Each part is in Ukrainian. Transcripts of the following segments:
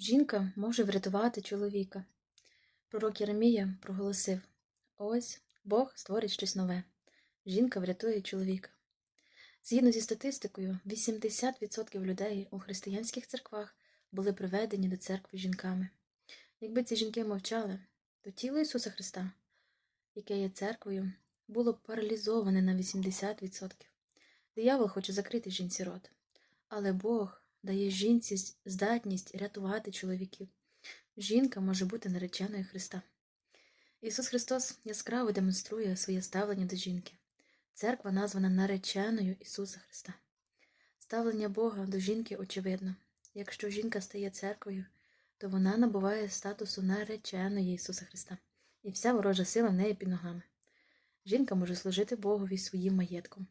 Жінка може врятувати чоловіка. Пророк Єремія проголосив: Ось Бог створить щось нове. Жінка врятує чоловіка. Згідно зі статистикою, 80% людей у християнських церквах були приведені до церкви жінками. Якби ці жінки мовчали, то тіло Ісуса Христа, яке є церквою, було паралізоване на 80%. Диявол хоче закрити жінці рот, але Бог дає жінці здатність рятувати чоловіків. Жінка може бути нареченою Христа. Ісус Христос яскраво демонструє своє ставлення до жінки. Церква названа нареченою Ісуса Христа. Ставлення Бога до жінки очевидно. Якщо жінка стає церквою, то вона набуває статусу нареченої Ісуса Христа, і вся ворожа сила в неї під ногами. Жінка може служити Богові своїм маєтком.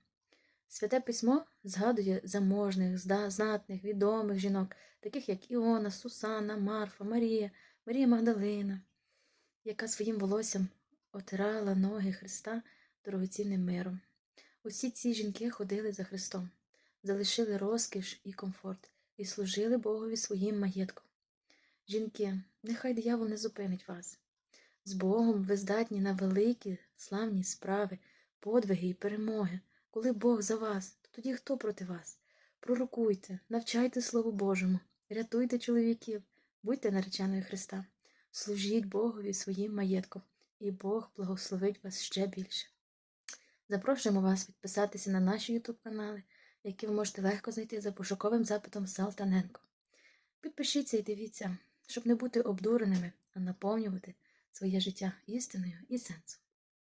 Святе письмо згадує заможних, знатних, відомих жінок, таких як Іона, Сусана, Марфа, Марія, Марія Магдалина, яка своїм волоссям отирала ноги Христа дорогоцінним миром. Усі ці жінки ходили за Христом, залишили розкіш і комфорт і служили Богові своїм маєтком. Жінки, нехай диявол не зупинить вас. З Богом ви здатні на великі, славні справи, подвиги і перемоги. Коли Бог за вас, то тоді хто проти вас? Пророкуйте, навчайте Слову Божому, рятуйте чоловіків, будьте нареченою Христа, служіть Богові своїм маєтком, і Бог благословить вас ще більше. Запрошуємо вас підписатися на наші YouTube канали, які ви можете легко знайти за пошуковим запитом Салтаненко. Підпишіться і дивіться, щоб не бути обдуреними, а наповнювати своє життя істиною і сенсом.